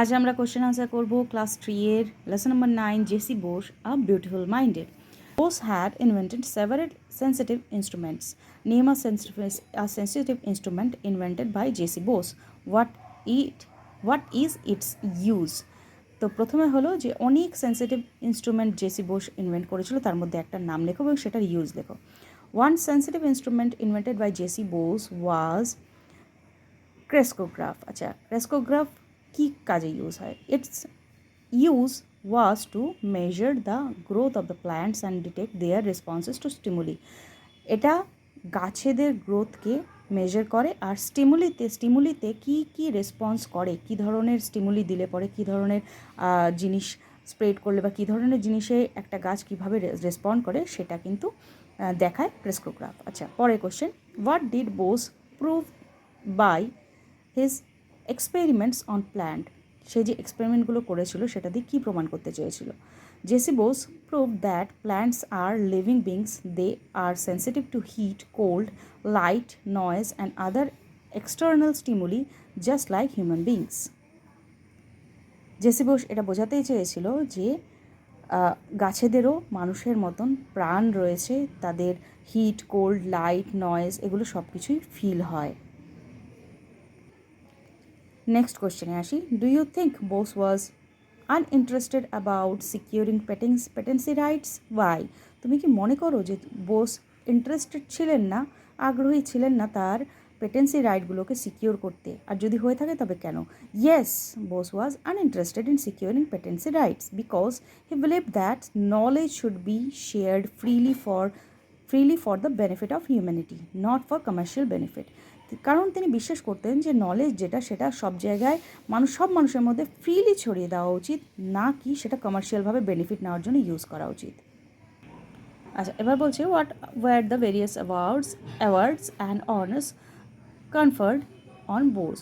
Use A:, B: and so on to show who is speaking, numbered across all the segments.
A: আজ আমরা question answer করব ক্লাস থ্রি এর lesson number nine JC Bose a beautiful minded Bose had invented several sensitive instruments name a sensitive a sensitive instrument invented by JC Bose what it what is its use তো প্রথমে হলো যে অনেক sensitive instrument JC Bose invent করেছিল, তার মধ্যে একটা নাম লেখো এবং সেটার ইউজ লেখো। One sensitive instrument invented by JC Bose was crescograph আচ্ছা ক্রেস্কোগ্রাফ কী কাজে ইউজ হয়? Its use was to measure the growth of the plants and detect their responses to stimuli এটা গাছেদের গ্রোথকে মেজার করে আর স্টিমুলিতে স্টিমুলিতে কি কি রেসপন্স করে? কি ধরনের স্টিমুলি দিলে পরে, কি ধরনের জিনিস স্প্রেড করলে বা কী ধরনের জিনিসে একটা গাছ কীভাবে রেসপন্ড করে সেটা কিন্তু দেখায় ক্রেস্কোগ্রাফ আচ্ছা পরের question what did Bose prove by his experiments on plant সে যে এক্সপেরিমেন্টগুলো করেছিল, সেটা দিয়ে কী প্রমাণ করতে চেয়েছিল? JC Bose prove that plants are living beings they are sensitive to heat cold light noise and other external stimuli just like human beings JC Bose এটা বোঝাতেই চেয়েছিল যে গাছেদেরও মানুষের মতন প্রাণ রয়েছে, তাদের হিট কোল্ড লাইট নয়েজ এগুলো সব কিছুই ফিল হয়। নেক্সট কোশ্চেনে আসি do you think Bose was uninterested about securing patents patency rights why তুমি কি মনে করো যে বোস ইন্টারেস্টেড ছিলেন না, আগ্রহী ছিলেন না তার পেটেন্সি রাইটগুলোকে সিকিউর করতে? আর যদি হয়ে থাকে তবে কেন? Yes Bose was uninterested in securing patency rights because he believe that knowledge should be shared freely for freely for the benefit of humanity not for commercial benefit কারণ তিনি বিশ্বাস করতেন যে নলেজ যেটা, সেটা সব জায়গায় মানুষ, সব মানুষের মধ্যে ফ্রিলি ছড়িয়ে দেওয়া উচিত, না কি সেটা কমার্শিয়ালভাবে বেনিফিট নেওয়ার জন্য ইউজ করা উচিত। আচ্ছা এবার বলছে what were the various awards awards and honours conferred on Bose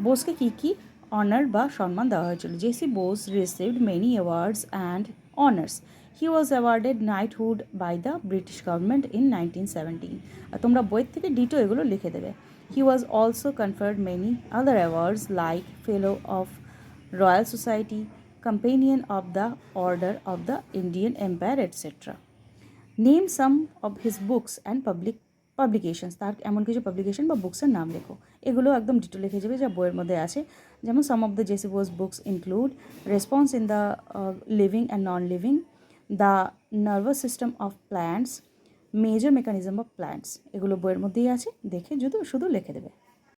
A: বোসকে কী কী অনার বা সম্মান দেওয়া হয়েছিল? JC Bose received many awards and honours he was awarded knighthood by the British government in nineteen seventeen তোমরা বইয়ের থেকে ডিটো এগুলো লিখে দেবে। He was also conferred many other awards like fellow of Royal Society companion of the order of the Indian Empire etc. Name some of his books and public publications তার এমন কিছু publication বা বুকসের নাম লেখো। এগুলো একদম ডিটো লিখে যাবে যা বইয়ের মধ্যে আছে। যেমন some of the JC Bose books include response in the living and non living the nervous system of plants major mechanism of plants এগুলো বইয়ের মধ্যেই আছে, দেখে যদি শুধু লিখে দেবে।